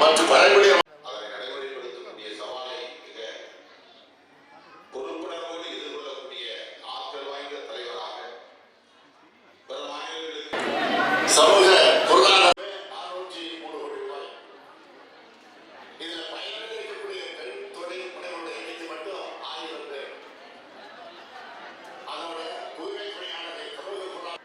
மற்றும் வரைபடி அதனை நடைமுறைப்படுத்தக்கூடிய எதிர்கொள்ளக்கூடிய வாய்ந்த தலைவராக சமூக பொருளாதார நானூற்றி மூணு கோடி ரூபாய் இதுல இருக்கக்கூடிய பெண் தொழில் முனைவோருடைய எண்ணிக்கை மட்டும் ஆயிரம் பேர் அதோட தூய்மை பணியாளர்கள் சமூக பொருளாதார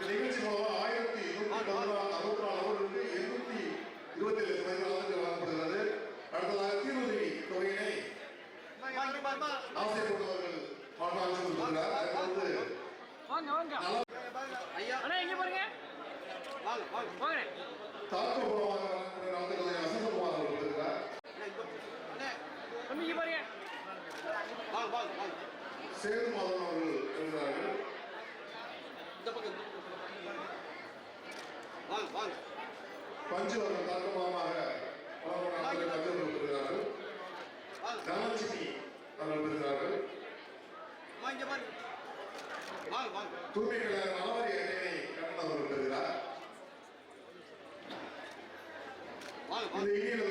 நிகழ்ச்சி மூலமா ஆயிரத்தி பதினாறு அறுபத்தி நாலு நபர்களுக்கு எண்ணூத்தி இருபத்தி ஏழு பதினாறு வழங்கப்படுகிறது அடுத்ததாக தீர்வுதவி தொகையினை ஆசைப்படுபவர்கள் மாணவர்கள் கொடுக்கிறார் அடுத்து வாங்க வாங்க. அண்ணா இங்க பாருங்க வாங்கண்ணே தாக்கபூர்வமாக சேது அவர்கள் எழுதுகிறார்கள் பஞ்சவர்கள் தாக்கமாக வழங்கக்கூடிய நலத்திட்டங்களை கொடுக்கிறார்கள் தனலட்சுமி அவர்கள் பெறுகிறார்கள் தூய்மை கழக நலவாரி அட்டையை கண்ணன் அவர்கள் பெறுகிறார் இந்த இனியில்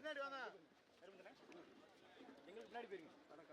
பின்னாடி வாங்க. எங்களுக்கு பின்னாடி போயிருங்க.